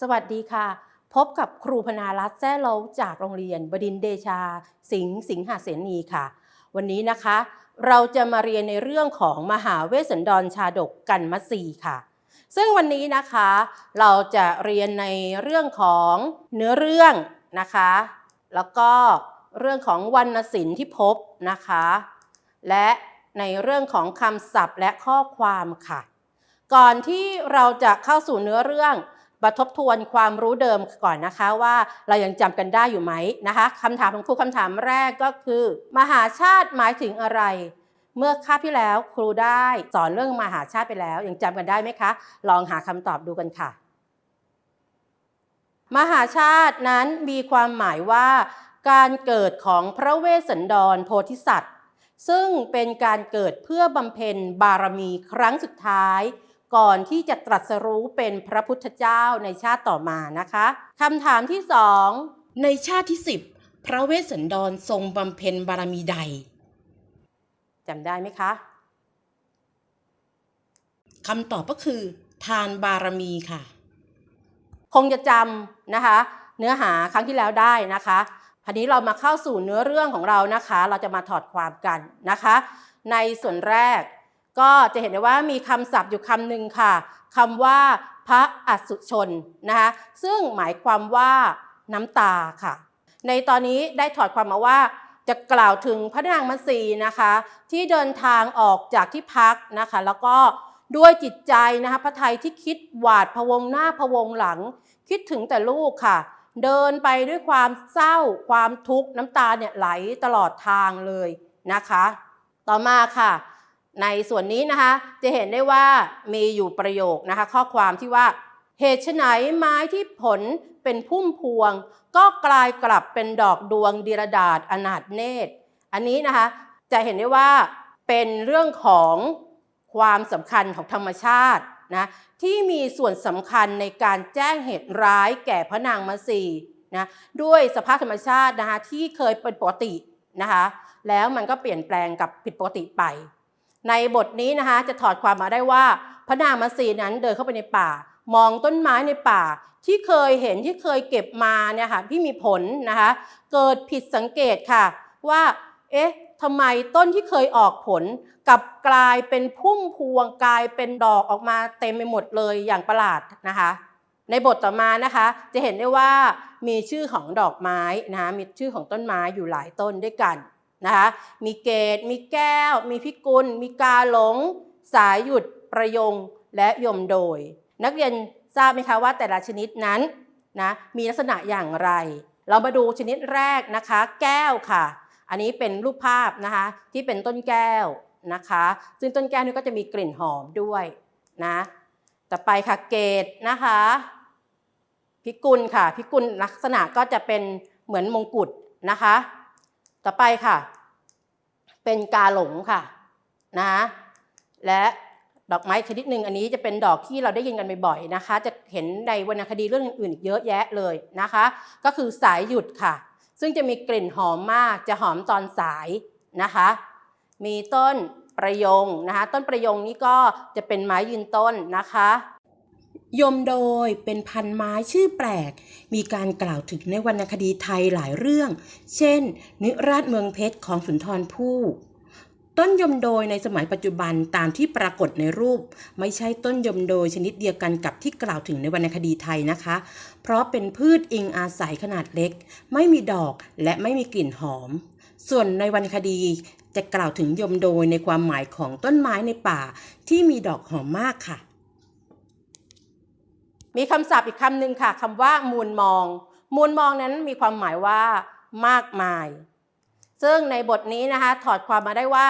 สวัสดีค่ะ พบกับครูพนารัตน์แซ่เล้าจากโรงเรียนบดินเดชา สิงห์สิงหาเสนีค่ะ วันนี้นะคะ เราจะมาเรียนในเรื่องของมหาเวสสันดรชาดกกันมสีค่ะ ซึ่งวันนี้นะคะ เราจะเรียนในเรื่องของเนื้อเรื่องนะคะ แล้วก็เรื่องของวรรณศิลป์ที่พบนะคะ และในเรื่องของคำศัพท์และข้อความค่ะ ก่อนที่เราจะเข้าสู่เนื้อเรื่อง มาทบทวนความรู้เดิมก่อนนะคะว่าเรายังจำกันได้อยู่ไหมนะคะคำถามของครูคำถามแรกก็คือ มหาชาติหมายถึงอะไร เมื่อคาบที่แล้วครูได้สอนเรื่องมหาชาติไปแล้ว ยังจำกันได้ไหมคะ ลองหาคำตอบดูกันค่ะ มหาชาตินั้นมีความหมายว่า การเกิดของพระเวสสันดรโพธิสัตว์ ซึ่งเป็นการเกิดเพื่อบำเพ็ญบารมีครั้งสุดท้าย ก่อนที่จะตรัสรู้เป็นพระพุทธเจ้าในชาติต่อมานะคะคำถามที่สองในชาติที่10พระเวสสันดรทรงบำเพ็ญบารมีใดจำได้ไหมคะคำตอบก็คือ ทานบารมีค่ะ คงจะจำนะคะ เนื้อหาครั้งที่แล้วได้นะคะทีนี้เรามาเข้าสู่เนื้อเรื่องของเรานะคะ เราจะมาถอดความกันนะคะ ในส่วนแรก ก็จะเห็นได้ว่ามีคำศัพท์อยู่คำหนึ่งค่ะคำว่าพระอสุชนนะคะซึ่งหมายความว่าน้ำตาค่ะ ในตอนนี้ได้ถอดความมาว่า จะกล่าวถึงพระนางมัสีนะคะ ที่เดินทางออกจากที่พักนะคะ แล้วก็ด้วยจิตใจนะคะพระไทยที่คิดหวาดพวงหน้าพวงหลัง คิดถึงแต่ลูกค่ะ เดินไปด้วยความเศร้าความทุกข์น้ำตาเนี่ยไหลตลอดทางเลยนะคะ ต่อมาค่ะ ในส่วนนี้นะคะจะเห็นได้ว่ามีอยู่ประโยคนะคะข้อความที่ว่าเหตุไฉนไม้ที่ผลเป็นพุ่มพวง ก็กลายกลับเป็นดอกดวงดีรดาษอนาถเนตร อันนี้นะคะจะเห็นได้ว่าเป็นเรื่องของความสำคัญของธรรมชาตินะที่มีส่วนสำคัญในการแจ้งเหตุร้ายแก่พระนางมัสีนะด้วยสภาพธรรมชาตินะคะที่เคยเป็นปกตินะคะแล้วมันก็เปลี่ยนแปลงกับผิดปกติไป ในบทนี้นะคะจะถอดความมาได้ว่าพระนางมัสีนั้นเดินเข้าไปในป่า มองต้นไม้ในป่า ที่เคยเห็นที่เคยเก็บมาเนี่ยค่ะที่มีผลนะคะเกิดผิดสังเกตค่ะว่าเอ๊ะทำไมต้นที่เคยออกผลกับกลายเป็นพุ่มพวงกลายเป็นดอกออกมาเต็มไปหมดเลยอย่างประหลาดนะคะ ในบทต่อมานะคะจะเห็นได้ว่ามีชื่อของดอกไม้นะคะมีชื่อของต้นไม้อยู่หลายต้นด้วยกัน นะคะมีเกต มีแก้ว มีพิกุล มีกาหลง สายหยุดประยงและยมโดย นักเรียนทราบไหมคะว่าแต่ละชนิดนั้นนะมีลักษณะอย่างไร เรามาดูชนิดแรกนะคะ แก้วค่ะ อันนี้เป็นรูปภาพนะคะที่เป็นต้นแก้วนะคะ ซึ่งต้นแก้วนี่ก็จะมีกลิ่นหอมด้วยนะต่อไปค่ะเกตนะคะพิกุลค่ะพิกุลลักษณะก็จะเป็นเหมือนมงกุฎนะคะ ต่อไปค่ะ เป็นกาหลงค่ะนะและดอกไม้ชนิดหนึ่งอันนี้จะเป็นดอกที่เราได้ยินกันบ่อยๆนะคะ จะเห็นในวรรณคดีเรื่องอื่นๆอีกเยอะแยะเลยนะคะ ก็คือสายหยุดค่ะ ซึ่งจะมีกลิ่นหอมมากจะหอมตอนสายนะคะ มีต้นประยงนะคะ ต้นประยงนี้ก็จะเป็นไม้ยืนต้นนะคะ ยมโดยเป็นพันไม้ชื่อแปลก มีการกล่าวถึงในวรรณคดีไทยหลายเรื่อง เช่น นิราชเมืองเพชรของสุนทรภู่ต้นยมโดยในสมัยปัจจุบันตามที่ปรากฏในรูป ไม่ใช่ต้นยมโดยชนิดเดียวกันกับที่กล่าวถึงในวรรณคดีไทยนะคะ เพราะเป็นพืชอิงอาศัยขนาดเล็ก ไม่มีดอกและไม่มีกลิ่นหอม ส่วนในวรรณคดีจะกล่าวถึงยมโดยในความหมายของต้นไม้ในป่าที่มีดอกหอมมากค่ะ มีคำศัพท์อีกคำหนึ่งค่ะคำว่ามูลมอง มูลมองนั้นมีความหมายว่ามากมาย ซึ่งในบทนี้นะคะถอดความมาได้ว่า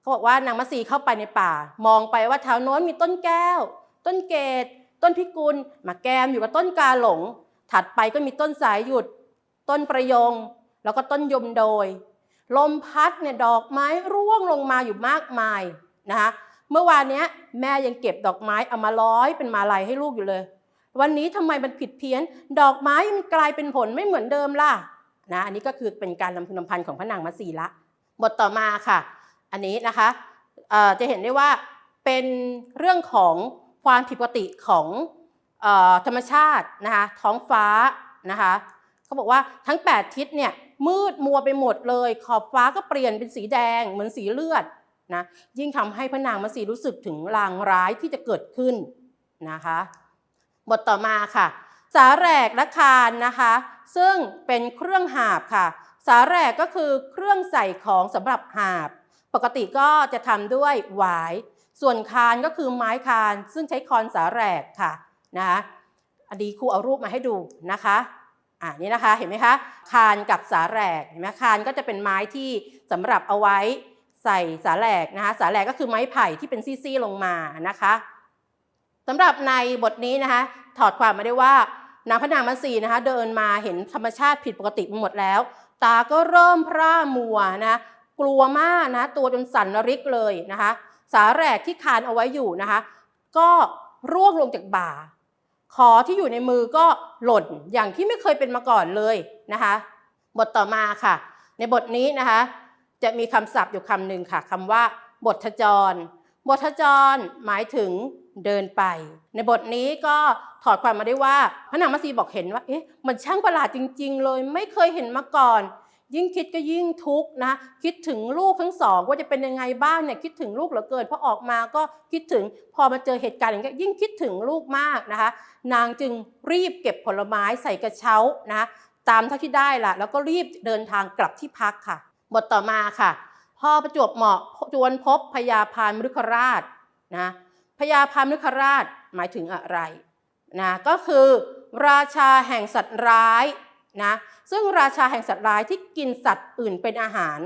เขาบอกว่านางมัสีเข้าไปในป่า มองไปว่าแถวโน้นมีต้นแก้ว ต้นเกตต้นพิกุลมาแกมอยู่กับต้นกาหลง ถัดไปก็มีต้นสายหยุด ต้นประยง แล้วก็ต้นยมโดย ลมพัดเนี่ยดอกไม้ร่วงลงมาอยู่มากมายนะคะเมื่อวานนี้แม่ยังเก็บดอกไม้เอามาร้อยเป็นมาลัยให้ลูกอยู่เลย วันนี้ทำไมมันผิดเพี้ยน ดอกไม้มันกลายเป็นผลไม่เหมือนเดิมล่ะนะอันนี้ก็คือเป็นการลำพึงลำพันของพระนางมัสีละบทต่อมาค่ะ อันนี้นะคะจะเห็นได้ว่าเป็นเรื่องของความผิดปกติของอธรรมชาตินะคะท้องฟ้านะคะเขาบอกว่าทั้ง 8 ทิศเนี่ยมืดมัวไปหมดเลย ขอบฟ้าก็เปลี่ยนเป็นสีแดง เหมือนสีเลือดนะยิ่งทำให้พระนางมัสีรู้สึกถึงลางร้ายที่จะเกิดขึ้นนะคะ บทต่อมาค่ะ สาแหรกและคานนะคะ ซึ่งเป็นเครื่องหาบค่ะ สาแหรกก็คือเครื่องใส่ของสำหรับหาบ ปกติก็จะทำด้วยหวาย ส่วนคานก็คือไม้คาน ซึ่งใช้คอนสาแหรกค่ะนะคะอันนี้ครูเอารูปมาให้ดูนะคะอ่านี่นะคะเห็นไหมคะคานกับสาแหรกเห็นไหมคานก็จะเป็นไม้ที่สำหรับเอาไว้ใส่สาแหรกนะคะสาแหรกก็คือไม้ไผ่ที่เป็นซี่ๆลงมานะคะ สำหรับในบทนี้นะคะ ถอดความมาได้ว่านางพระนางมัสีนะคะ เดินมาเห็นธรรมชาติผิดปกติไปหมดแล้ว ตาก็เริ่มพร่ามัวนะกลัวมากนะตัวจนสั่นริกเลยนะคะ สาแหรกที่คานเอาไว้อยู่นะคะ ก็ร่วงลงจากบ่า ขอที่อยู่ในมือก็หล่นอย่างที่ไม่เคยเป็นมาก่อนเลยนะคะ บทต่อมาค่ะ ในบทนี้นะคะ จะมีคำศัพท์อยู่คำหนึ่งค่ะคำว่า บทจร บทจรหมายถึง เดินไป ในบทนี้ก็ถอดความมาได้ว่าพระนางมัสีบอกเห็นว่าเอ๊ะมันช่างประหลาดจริง ๆ เลย ไม่เคยเห็นมาก่อน ยิ่งคิดก็ยิ่งทุกข์นะคิดถึงลูกทั้งสองว่าจะเป็นยังไงบ้างเนี่ยคิดถึงลูกเหลือเกินพอออกมาก็คิดถึงพอมาเจอเหตุการณ์อย่างนี้ยิ่งคิดถึงลูกมากนะคะนางจึงรีบเก็บผลไม้ใส่กระเช้านะตามเท่าที่ได้ละแล้วก็รีบเดินทางกลับที่พักค่ะ บทต่อมาค่ะ พ่อประจวบเหมาะจวนพบพญาพานมฤคราชนะ พญาพานมฤคราชหมายถึงอะไรนะก็คือราชาแห่งสัตว์ร้ายนะซึ่งราชาแห่งสัตว์ร้ายที่กินสัตว์อื่นเป็นอาหาร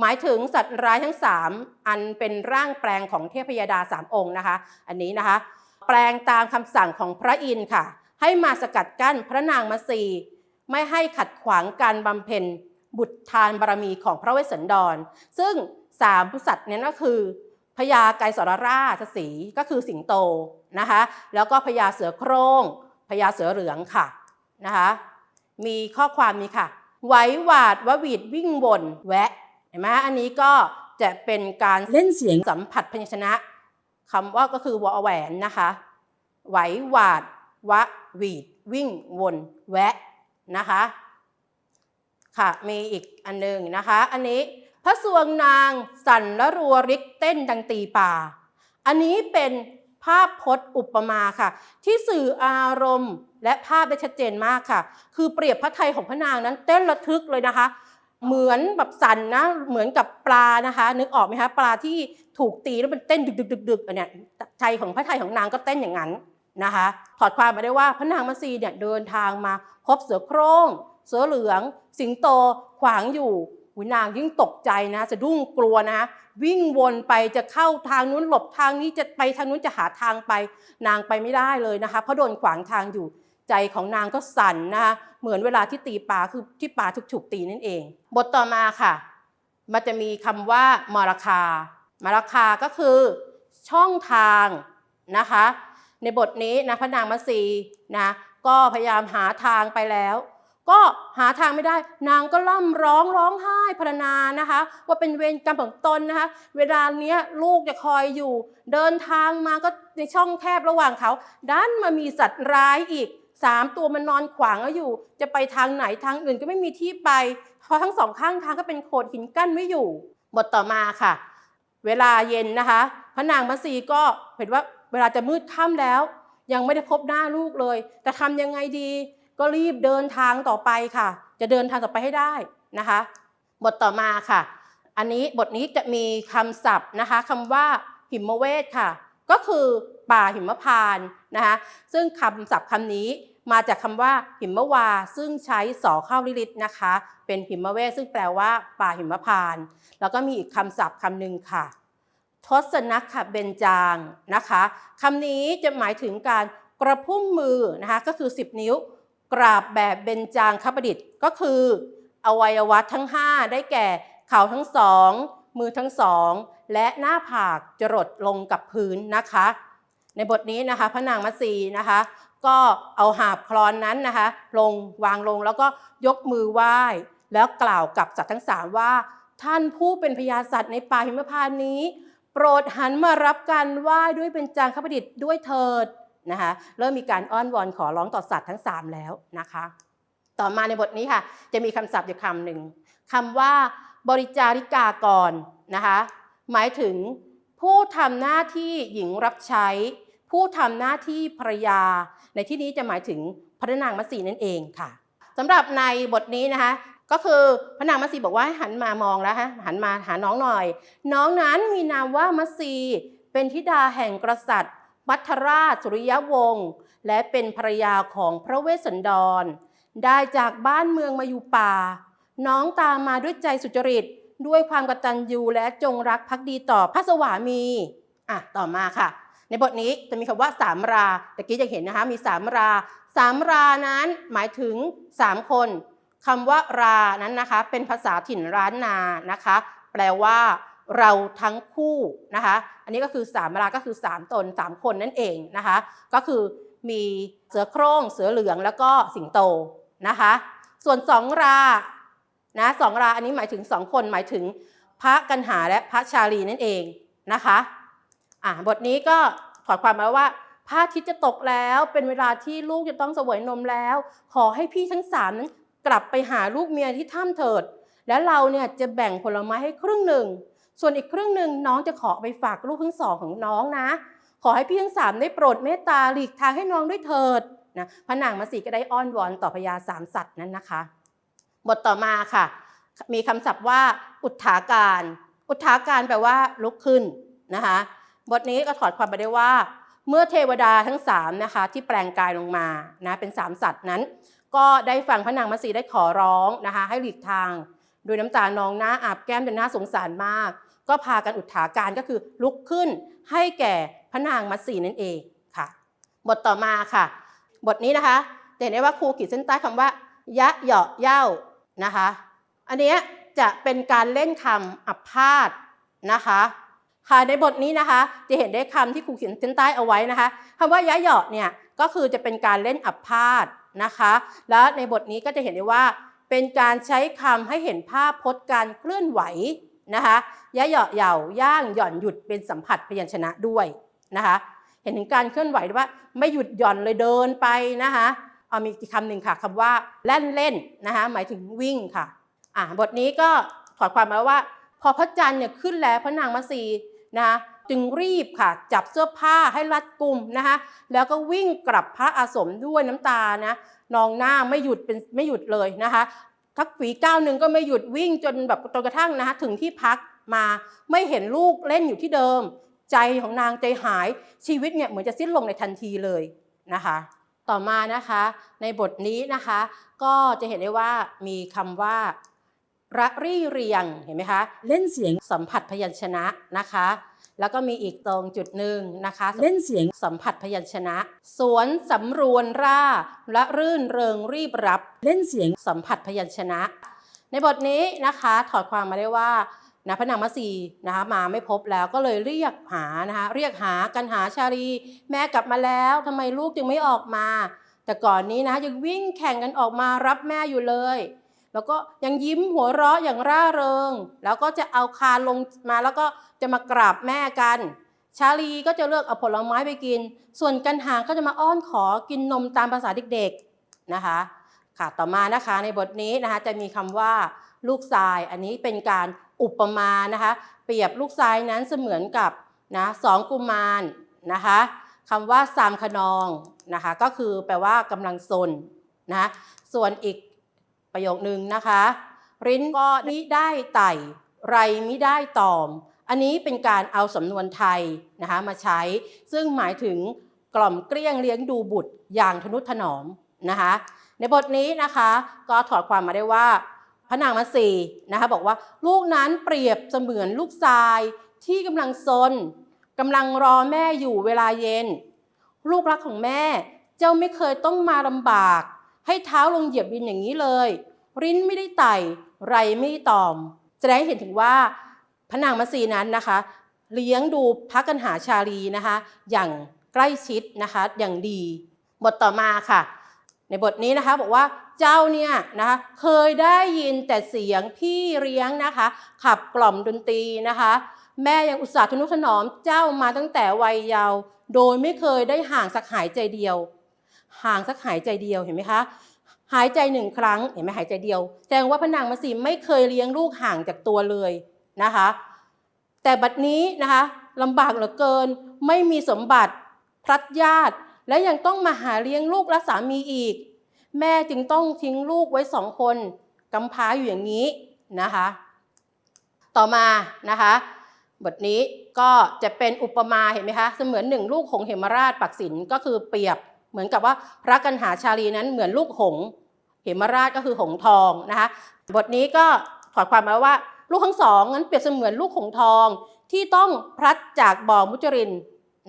หมายถึงสัตว์ร้ายทั้ง 3 อันเป็นร่างแปลงของเทพยดาสามองค์นะคะ อันนี้นะคะ แปลงตามคำสั่งของพระอินทร์ค่ะ ให้มาสกัดกั้นพระนางมัสีไม่ให้ขัดขวางการบำเพ็ญบุตรทานบารมีของพระเวสสันดร ซึ่งสามสัตว์เนี้ก็คือ พญาไกรสรราชสีห์ก็คือสิงโตนะคะ แล้วก็พญาเสือโคร่งพญาเสือเหลืองค่ะนะคะ มีข้อความนี้ค่ะ ไว้หวาดววีดวิ่งวนแวะเห็นไหมอันนี้ก็จะเป็นการเล่นเสียงสัมผัสพยัญชนะคำว่าก็คือวอแหวนนะคะ ไหวหวาดวะวีดวิ่งวนแวะนะคะ ค่ะมีอีกอันหนึ่งนะคะ อันนี้ พระสวงนางสั่นและรัวริกเต้นดังตีป่า อันนี้เป็นภาพพจน์อุปมาค่ะ ที่สื่ออารมณ์ และภาพได้ชัดเจนมากค่ะ คือเปรียบพระไทยของพระนางนั้นเต้นระทึกเลยนะคะ เหมือนแบบสั่นนะ เหมือนกับปลานะคะ นึกออกไหมคะปลาที่ถูกตีแล้วมันเต้นดึกดึกดึกดึกอันเนี้ยใจของพระไทยของนางก็เต้นอย่างนั้นนะคะ ถอดความมาได้ว่าพระนางมัสีเนี่ยเดินทางมาพบเสือโคร่งเสือเหลือง สิงโตขวางอยู่ หุยนางยิ่งตกใจนะสะดุ้งกลัวนะวิ่งวนไปจะเข้าทางนู้นหลบทางนี้จะไปทางนู้นจะหาทางไป นางไปไม่ได้เลยนะคะ เพราะโดนขวางทางอยู่ใจของนางก็สั่นนะคะเหมือนเวลาที่ตีปลาคือที่ปลาถูกถูกตีนั่นเอง บทต่อมาค่ะ มันจะมีคำว่ามรคา มรคาก็คือช่องทางนะคะ ในบทนี้นะพระนางมัสีนะก็พยายามหาทางไปแล้ว ก็หาทางไม่ได้ นางก็ล่ำร้องร้องไห้พรรณนานะคะ ว่าเป็นเวรกรรมของตนนะคะ เวลาเนี้ยลูกจะคอยอยู่ เดินทางมาก็ในช่องแคบระหว่างเขาดันมามีสัตว์ร้ายอีกสามตัวมันนอนขวางอยู่ จะไปทางไหนทางอื่นก็ไม่มีที่ไป เพราะทั้งสองข้างทางก็เป็นโขดหินกั้นไว้อยู่บทต่อมาค่ะ เวลาเย็นนะคะ พระนางมัสีก็เห็นว่าเวลาจะมืดค่ำแล้ว ยังไม่ได้พบหน้าลูกเลย แต่ทำยังไงดี ก็รีบเดินทางต่อไปค่ะ จะเดินทางต่อไปให้ได้นะคะ บทต่อมาค่ะ อันนี้บทนี้จะมีคำศัพท์นะคะคำว่าหิมเวทค่ะ ก็คือป่าหิมพานนะคะ ซึ่งคำศัพท์คำนี้มาจากคำว่าหิมวา ซึ่งใช้สอเข้าลิลิตนะคะ เป็นหิมเวทซึ่งแปลว่า ป่าหิมพาน แล้วก็มีอีกคำศัพท์คำหนึ่งค่ะทศนักขเบญจางนะคะคำนี้จะหมายถึงการกระพุ่มมือนะคะก็คือ 10 นิ้ว กราบแบบเบญจางคประดิษฐ์ก็คือ อวัยวะทั้ง 5 ได้แก่เข่าทั้งสอง มือทั้งสอง และหน้าผากจรดลงกับพื้นนะคะ ในบทนี้นะคะพระนางมัสีนะคะ ก็เอาหาบคลอนนั้นนะคะ ลงวางลงแล้วก็ยกมือไหว้ แล้วกล่าวกับสัตว์ทั้งสามว่า ท่านผู้เป็นพญาสัตว์ในป่าหิมพานต์นี้ โปรดหันมารับการไหว้ด้วยเป็นจางคประดิษฐ์ด้วยเถิด นะคะเริ่มมีการอ้อนวอนขอร้องต่อสัตว์ทั้ง 3 แล้วนะคะ ต่อมาในบทนี้ค่ะ จะมีคำศัพท์อยู่คำหนึ่งคำว่าบริจาริกากรนะคะหมายถึงผู้ทำหน้าที่หญิงรับใช้ ผู้ทำหน้าที่ภรรยา ในที่นี้จะหมายถึงพระนางมัสีนั่นเองค่ะสำหรับในบทนี้นะคะก็คือพระนางมัสีบอกว่าห้หันมามองแล้วฮะหันมาหาน้องหน่อย น้องนั้นมีนามว่ามัสีเป็นธิดาแห่งกษัตริย์ มัทราชสุริยวงศ์และเป็นภรยาของพระเวสสันดร ได้จากบ้านเมืองมาอยู่ป่า น้องตามมาด้วยใจสุจริต ด้วยความกตัญญูและจงรักภักดีต่อพระสวามีอะต่อมาค่ะ ในบทนี้จะมีคำว่าสามราตะกี้จะเห็นนะคะมีสามราสามรานั้นหมายถึงสามคนคำว่ารานั้นนะคะ เป็นภาษาถิ่นร้านนานะคะ แปลว่า เราทั้งคู่นะคะ อันนี้ก็คือสามราก็คือสามตนสามคนนั่นเองนะคะ ก็คือมีเสือโคร่งเสือเหลืองแล้วก็สิงโตนะคะ ส่วนสองรานะสองราอันนี้หมายถึงสองคนหมายถึงพระกันหาและพระชาลีนั่นเองนะคะอ่าบทนี้ก็ถอดความมาว่าพระอาทิตย์จะตกแล้วเป็นเวลาที่ลูกจะต้องเสวยนมแล้ว ขอให้พี่ทั้งสามนั้นกลับไปหาลูกเมียที่ถ้ำเถิด แล้วเราเนี่ยจะแบ่งผลไม้ให้ครึ่งหนึ่ง ส่วนอีกครึ่งหนึ่งน้องจะขอไปฝากลูกทั้งสองของน้องนะ ขอให้พี่ทั้งสามได้โปรดเมตตาหลีกทางให้น้องด้วยเถิดนะพระนางมาสีก็ได้อ้อนวอนต่อพญาสามสัตว์นั้นนะคะ บทต่อมาค่ะ มีคำศัพท์ว่าอุทธาการ อุทธาการแปลว่าลุกขึ้นนะคะบทนี้ก็ถอดความไปได้ว่า เมื่อเทวดาทั้งสามนะคะที่แปลงกายลงมานะเป็นสามสัตว์นั้น ก็ได้ฟังพระนางมัสีได้ขอร้องนะคะให้หลีกทางโดยน้ำตานองหน้าอาบแก้มจนน่าสงสารมาก ก็พากันอุทธาการก็คือลุกขึ้นให้แก่พระนางมัสีนั่นเองค่ะ บทต่อมาค่ะ บทนี้นะคะจะเห็นได้ว่าครูขีดเส้นใต้คำว่ายะเหยาะเย่านะคะ อันนี้จะเป็นการเล่นคำอัพพาธนะคะค่ะในบทนี้นะคะ จะเห็นได้คำที่ครูเขียนเส้นใต้เอาไว้นะคะคำว่ายะเหยาะเนี่ยก็คือจะเป็นการเล่นอัพพาธนะคะ แล้วในบทนี้ก็จะเห็นได้ว่าเป็นการใช้คำให้เห็นภาพพจน์การเคลื่อนไหว นะคะยะเหยาะเหย่าย่างหย่อนหยุดเป็นสัมผัสพยัญชนะด้วยนะคะเห็นถึงการเคลื่อนไหวด้วยว่าไม่หยุดหย่อนเลยเดินไปนะคะเอามีอีกคำหนึ่งค่ะคำว่าเล่นเล่นนะคะหมายถึงวิ่งค่ะอ่าบทนี้ก็ถอดความมาว่า พอพระจันทร์เนี่ยขึ้นแล้วพระนางมัสีนะคะจึงรีบค่ะจับเสื้อผ้าให้รัดกุมนะคะแล้วก็วิ่งกลับพระอาสมด้วยน้ำตานะนองหน้าไม่หยุดเป็นไม่หยุดเลยนะคะ ทักฝีก้าวหนึ่งก็ไม่หยุดวิ่งจนแบบจนกระทั่งนะคะถึงที่พักมาไม่เห็นลูกเล่นอยู่ที่เดิม ใจของนางใจหายชีวิตเนี่ยเหมือนจะสิ้นลงในทันทีเลยนะคะ ต่อมานะคะในบทนี้นะคะ ก็จะเห็นได้ว่ามีคำว่าระรี่เรียงเห็นไหมคะเล่นเสียงสัมผัสพยัญชนะนะคะ แล้วก็มีอีกตรงจุดหนึ่งนะคะเล่นเสียงสัมผัสพยัญชนะ สวนสำรวนร่า และรื่นเริงรีบรับ เล่นเสียงสัมผัสพยัญชนะ ในบทนี้นะคะถอดความมาได้ว่านะพระนางมัสีนะคะมาไม่พบแล้วก็เลยเรียกหานะคะเรียกหากันหาชาลี แม่กลับมาแล้วทำไมลูกจึงไม่ออกมา แต่ก่อนนี้นะยังวิ่งแข่งกันออกมารับแม่อยู่เลย แล้วก็ยังยิ้มหัวเราะอย่างร่าเริง แล้วก็จะเอาคานลงมาแล้วก็จะมากราบแม่กัน ชาลีก็จะเลือกเอาผลไม้ไปกิน ส่วนกันหางก็จะมาอ้อนขอกินนมตามภาษาเด็กๆนะคะ ค่ะต่อมานะคะในบทนี้นะคะจะมีคำว่าลูกทรายอันนี้เป็นการอุปมานะคะ เปรียบลูกทรายนั้นเสมือนกับนะสองกุมารนะคะคำว่าสามขนองนะคะก็คือแปลว่ากำลังซนนะส่วนอีก ประโยคนึงนะคะ ริ้นก็มิได้ไต่ ไรมิได้ตอม อันนี้เป็นการเอาสำนวนไทยนะคะมาใช้ ซึ่งหมายถึงกล่อมเกลี้ยงเลี้ยงดูบุตรอย่างทนุถนอมนะคะในบทนี้นะคะก็ถอดความมาได้ว่าพระนางมัสีนะคะบอกว่าลูกนั้นเปรียบเสมือนลูกทรายที่กำลังซนกำลังรอแม่อยู่เวลาเย็น ลูกรักของแม่เจ้าไม่เคยต้องมาลำบาก ให้เท้าลงเหยียบดินอย่างนี้เลย ริ้นไม่ได้ไต่ไรไม่ได้ตอมแสดงให้เห็นถึงว่าพระนางมัสีนั้นนะคะ เลี้ยงดูพระกันหาชาลีนะคะ อย่างใกล้ชิดนะคะอย่างดี บทต่อมาค่ะ ในบทนี้นะคะบอกว่าเจ้าเนี่ยนะคะเคยได้ยินแต่เสียงพี่เลี้ยงนะคะ ขับกล่อมดนตรีนะคะ แม่ยังอุตส่าห์ทนุถนอมเจ้ามาตั้งแต่วัยเยาว์โดยไม่เคยได้ห่างสักหายใจเดียว ห่างสักหายใจเดียวเห็นไหมคะหายใจหนึ่งครั้งเห็นไหมหายใจเดียวแสดงว่าพระนางมัสีไม่เคยเลี้ยงลูกห่างจากตัวเลยนะคะ แต่บัดนี้นะคะลำบากเหลือเกิน ไม่มีสมบัติพลัดญาติ และยังต้องมาหาเลี้ยงลูกและสามีอีก แม่จึงต้องทิ้งลูกไว้สองคนกำพร้าอยู่อย่างนี้นะคะ ต่อมานะคะบทนี้ก็จะเป็นอุปมาเห็นไหมคะเสมือนหนึ่งลูกหงเหมราชปักศิลก็คือเปรียบ เหมือนกับว่าพระกันหาชาลีนั้นเหมือนลูกหงส์เหมราชก็คือหงทองนะคะบทนี้ก็ถอดความมาว่าลูกทั้งสองนั้นเปรียบเสมือนลูกหงทองที่ต้องพลัดจากบ่อมุจริน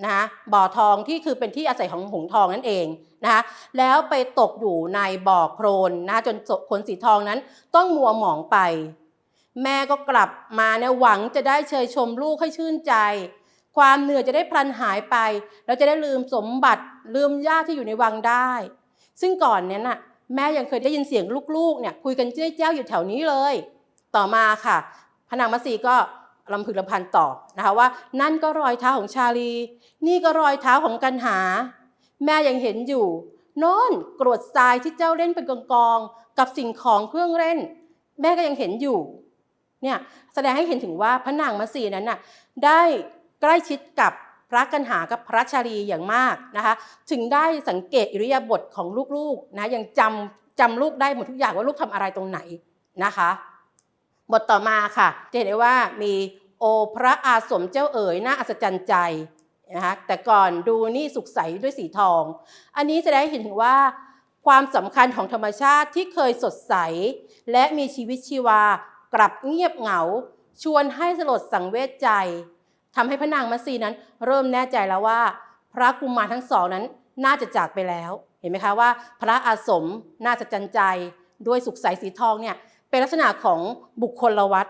นะคะบ่อทองที่คือเป็นที่อาศัยของหงทองนั่นเองนะคะแล้วไปตกอยู่ในบ่อโครนนะคะจนขนสีทองนั้นต้องมัวหมองไป แม่ก็กลับมาเนี่ยหวังจะได้เชยชมลูกให้ชื่นใจ ความเหนื่อยจะได้พลันหายไป แล้วจะได้ลืมสมบัติ ลืมญาติที่อยู่ในวังได้ ซึ่งก่อนเนี้ยน่ะแม่ยังเคยได้ยินเสียงลูกๆเนี่ยคุยกันเจ้ยเจ้าอยู่แถวนี้เลย ต่อมาค่ะพระนางมัสีก็ลำพึงลำพันต่อนะคะว่า นั่นก็รอยเท้าของชาลี นี่ก็รอยเท้าของกันหา แม่ยังเห็นอยู่น่นกรวดทรายที่เจ้าเล่นเป็นกองๆกับสิ่งของเครื่องเล่น แม่ก็ยังเห็นอยู่เนี่ยแสดงให้เห็นถึงว่าพระนางมัสีนั้นน่ะได้ใกล้ชิดกับ ระกันหากับพระชาลีอย่างมากนะคะ ถึงได้สังเกตอิริยาบถของลูกๆนะยังจำจำลูกได้หมดทุกอย่างว่าลูกทำอะไรตรงไหนนะคะ บทต่อมาค่ะจะเห็นได้ว่ามีโอพระอาสมเจ้าเอ๋ยน่าอัศจรรย์ใจนะคะแต่ก่อนดูนี่สุขใสด้วยสีทอง อันนี้จะได้เห็นถึงว่าความสำคัญของธรรมชาติที่เคยสดใส และมีชีวิตชีวากลับเงียบเหงา ชวนให้สลดสังเวชใจ ทำให้พระนางมัสีนั้น เริ่มแน่ใจแล้วว่า พระกุมารทั้งสองนั้นน่าจะจากไปแล้ว เห็นไหมคะว่า พระอาสมน่าจะจันใจด้วยสุขใสสีทองเนี่ยเป็นลักษณะของบุคคลวัด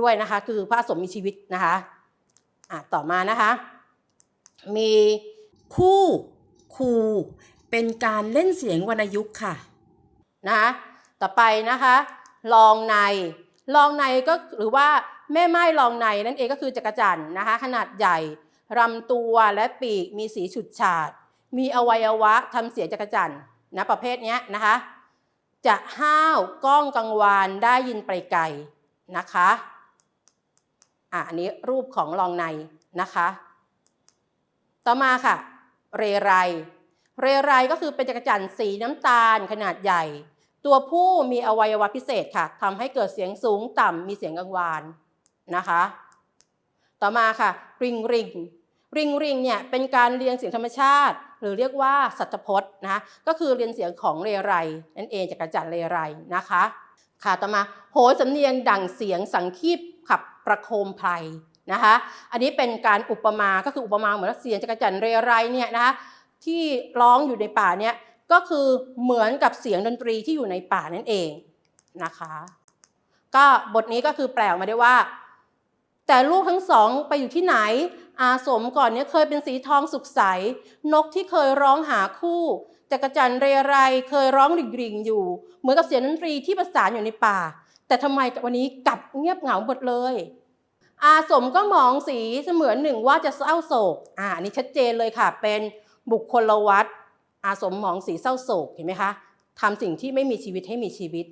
ด้วยนะคะ คือพระอาสมมีชีวิตนะคะอะต่อมานะคะ มีคู่คูเป็นการเล่นเสียงวรรณยุกต์ค่ะนะคะต่อไปนะคะ ลองในลองในก็หรือว่า แม่ไม้ลองในนั่นเองก็คือจักรจันนะคะขนาดใหญ่รำตัวและปีกมีสีฉุดฉาด มีอวัยวะทำเสียงจักรจันนะประเภทนี้นะคะ จะห้าวก้องกังวานได้ยินไปไกลนะคะอะอันนี้รูปของลองในนะคะ ต่อมาค่ะ เรไร เรไรก็คือเป็นจักรจันสีน้ำตาลขนาดใหญ่ ตัวผู้มีอวัยวะพิเศษค่ะทำให้เกิดเสียงสูงต่ำมีเสียงกังวาน นะคะ ต่อมาค่ะริงริงริงริงเนี่ยเป็นการเรียงเสียงธรรมชาติ หรือเรียกว่าสัตพจน์นะะก็คือเรียนเสียงของเรไรนั่นเองจักรจั่นเรไรนะคะค่ะต่อมาโหยสำเนียงดั่งเสียงสังคีบขับประโคมไพรนะคะ อันนี้เป็นการอุปมา ก็คืออุปมาเหมือนเสียงจักรจันเรไรเนี่ยนะคะที่ร้องอยู่ในป่าเนี่ยก็คือเหมือนกับเสียงดนตรีที่อยู่ในป่านั่นเองนะคะ ก็บทนี้ก็คือแปลออกมาได้ว่า แต่ลูกทั้งสองไปอยู่ที่ไหน อาสมก่อนเนี้ยเคยเป็นสีทองสุขใส นกที่เคยร้องหาคู่จักรจันทร์เรไรเคยร้องริงริงอยู่ เหมือนกับเสียงดนตรีที่ประสานอยู่ในป่า แต่ทำไมวันนี้กลับเงียบเหงาหมดเลย อาสมก็มองสีเสมือนหนึ่งว่าจะเศร้าโศกอ่าอันนี้ชัดเจนเลยค่ะ เป็นบุคคลวัดอาสมมองสีเศร้าโศกเห็นไหมคะทำสิ่งที่ไม่มีชีวิตให้มีชีวิต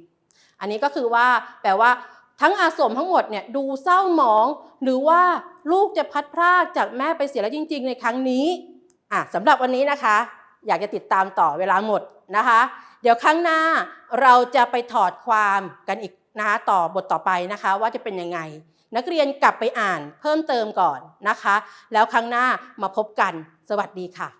อันนี้ก็คือว่าแปลว่า ทั้งอาสมทั้งหมดเนี่ยดูเศร้าหมอง หรือว่าลูกจะพัดพรากจากแม่ไปเสียแล้วจริง ๆ ในครั้งนี้อะสำหรับวันนี้นะคะ อยากจะติดตามต่อเวลาหมดนะคะ เดี๋ยวครั้งหน้าเราจะไปถอดความกันอีกนะคะต่อบทต่อไปนะคะ ว่าจะเป็นยังไง นักเรียนกลับไปอ่านเพิ่มเติมก่อนนะคะ แล้วครั้งหน้ามาพบกันสวัสดีค่ะ